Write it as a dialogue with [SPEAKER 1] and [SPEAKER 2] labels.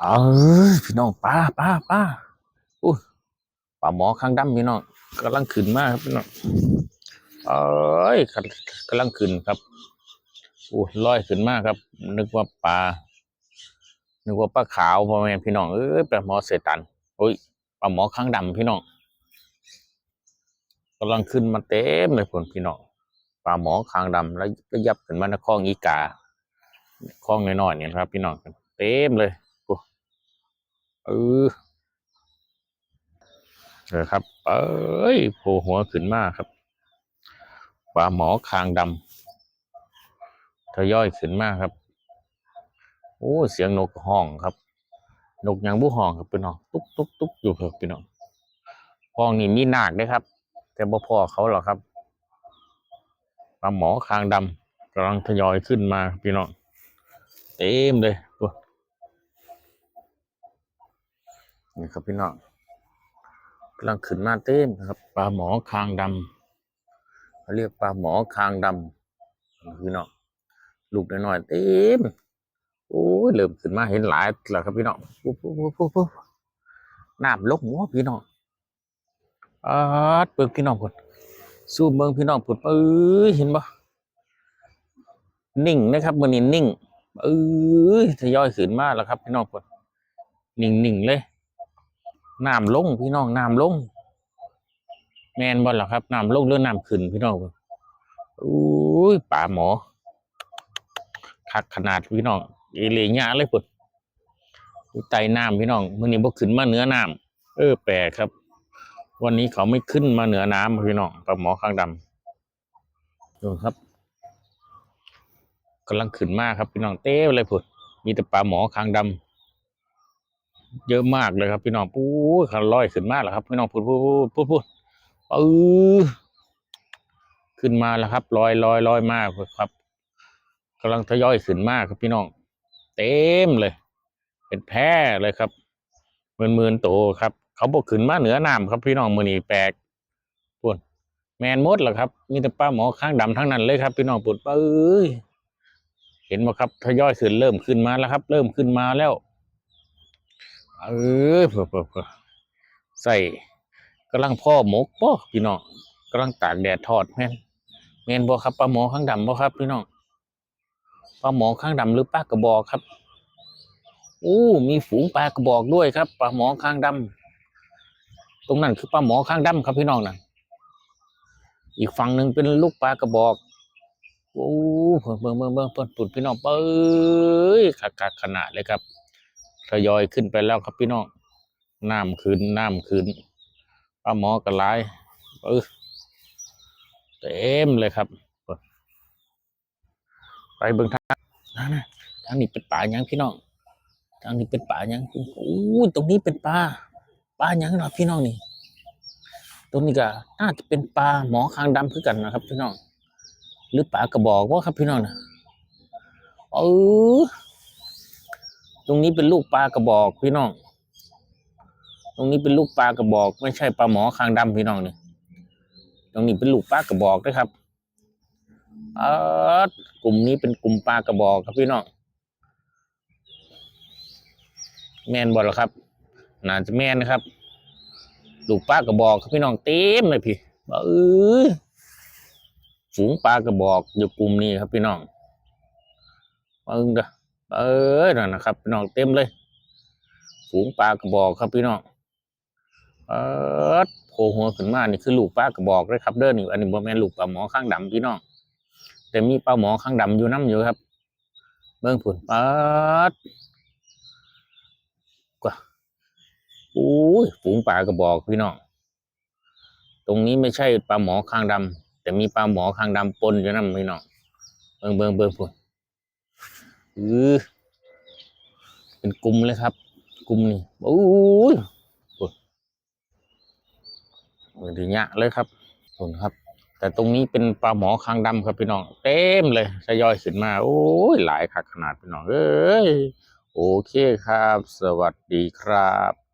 [SPEAKER 1] เออพี่น้องป้าป้าป้าอู้ป่าหมอข้างดำพี่น้องกำลังขึ้นมากครับพี่น้องเอ้ยกำกำลังขึ้นครับอู้ลอยขึ้นมากครับ นึกว่าปลานึกว่าปลาขาวพ่อแม่พี่น้องเอ้ยปลาหมอเสตันโอ้ยปลาหมอข้างดำพี่น้องกำลังขึ้นมาเต็มเลยพี่น้องปลาหมอข้างดำแล้วก็ยับขึ้นมาในคลองอีกาคลองน้อยๆเนี่ยครับ พี่น้องเต็มเลย เออเออครับ เอ้ยโผล่หัวขึ้นมาครับปลาหมอคางดำทยอยขึ้นมาครับ โอ้เสียงนกห้องครับ นกยังบุห้องครับพี่น้องตุ๊กตุ๊กตุ๊กอยู่ครับพี่น้องห้องนี้มีนาคด้วยครับ แต่บ่พ่อเขาหรอกครับปลาหมอคางดำกำลังทยอยขึ้นมาพี่น้องเต็มเลยตัว นี่ครับพี่น้องกำลังขึ้นมาเต็มนะครับปลาหมอคางดำเขาเรียกปลาหมอคางดำพี่น้องลูกน้อยๆเต็มโอ้ยเริ่มขึ้นมาเห็นหลายแล้วครับพี่น้องปุ๊บปุ๊บปุ๊บปุ๊บน้ำลกหัวพี่น้องอาดเบิ่งพี่น้องพุ่นสู้เบิ่งพี่น้องพุ่นเอ้ยเห็นปะนิ่งนะครับมันนี้นิ่งเอ้ยทยอยขึ้นมาแล้วครับพี่น้องพุ่นนิ่งๆเลย น้ำลงพี่น้องน้ำลงแมนบอลหรอครับน้ำลงหรือน้ำขึ้นพี่น้องอุ้ยป่าหมอคักขนาดพี่น้องเอเลียะเลยพุ่นอยู่ใต้น้ำพี่น้องมื่อนี้บ่ขึ้นมาเหนือน้ำเออแปลกครับ วันนี้เขาไม่ขึ้นมาเหนือน้ำพี่น้องปลาหมอข้างดำดูครับกำลังขึ้นมากครับพี่น้องเต้เลยพุ่นมีแต่ปลาหมอข้างดำ เยอะมากเลยครับพี่น้องปู้ขันลอยขึ้นมากแล้วครับพี่น้องพูดพูดพูดพูดพูดเออขึ้นมาแล้วครับลอยลอยลอยมากครับกำลังทยอยขึ้นมากครับพี่น้อง เต็มเลย เป็นแพร่เลยครับหมื่นหมื่นโตครับ เขาบอกขึ้นมาเหนือน้ำครับพี่น้องมือนีแปลกปุ่นแมนมดเหรอครับ มีแต่ป้าหมอข้างดำทั้งนั้นเลยครับ พี่น้องปุ่นเอ้ยเห็นไหมครับทยอยขึ้นเริ่มขึ้นมาแล้วครับ เริ่มขึ้นมาแล้ว เออเพื่อเพื่อเพื่อใส่กำลังพ่อหมกป่พี่น้องกำลังตากแดดทอดแม่นแม่นบ่ครับปลาหมอข้างดำบ่ครับพี่น้องปลาหมอข้างดำหรือปลากระบอกครับอู้มีฝูงปลากระบอกด้วยครับปลาหมอข้างดำตรงนั้นคือปลาหมอข้างดำครับพี่น้องนะอีกฝั่งหนึ่งเป็นลูกปลากระบอกโอ้เบิ่งเบิ่งเบิ่งเบิ่งเบิ่งพี่น้องเป้ยขักขนาดเลยครับ ทยอยขึ้นไปแล้วครับพี่น้องน้ำขึ้นน้ำขึ้นปลาหมอกระไรเออเต็มเลยครับ ไปเบิ่งทางนั่นนะทางนี้เป็นป่ายังพี่น้องทางนี้เป็นป่ายังโอ้ยตรงนี้เป็นปลาปลาหยังเนาะพี่น้องนี่ตรงนี้ก็น่าจะเป็นปลาหมอคางดำคือกันนะครับ พี่น้อง หรือปลากระบอกว่าครับพี่น้องนะเออ ตรงนี้เป็นลูกปลากระบอกพี่น้อง ตรงนี้เป็นลูกปลากระบอก ไม่ใช่ปลาหมอคางดำพี่น้องนี่ตรงนี้เป็นลูกปลากระบอกนะครับเออกลุ่มนี้เป็นกลุ่มปลากระบอกครับพี่น้องแมนบอลครับน่าจะแมนนะครับลูกปลากระบอกครับพี่น้องเต็มเลยพี่เออฝูงปลากระบอกอยู่กลุ่มนี้ครับพี่น้องเอิงเด้อ เออนั่นนะครับพี่น้องเต็มเลย ฝูงปลากระบอกครับพี่น้องเออโผล่หัวขึ้นมานี่คือลูกปลากระบอกเลยครับเด้อนี่อันนี้บ่แม่นลูกปลาหมอข้างดำพี่น้องแต่มีปลาหมอข้างดำอยู่น้ำอยู่ครับ เบิ่งผุนปัดกว่าอู้ยฝูงปลากระบอกพี่น้องตรงนี้ไม่ใช่ปลาหมอข้างดำแต่มีปลาหมอข้างดำปนอยู่น้ำพี่น้องเบิ่งเบิ่งเบิ่งผุน อือเป็นกลุ่มเลยครับ กลุ่มนี่โอ้ยโอ้ยโอ้ยดีเงะเลยครับส่วนครับ แต่ตรงนี้เป็นปลาหมอคางดำครับพี่น้อง เต็มเลยทยอยขึ้นมา โอ้ยหลายคักขนาดพี่น้องเอ้ยโอเคครับ สวัสดีครับ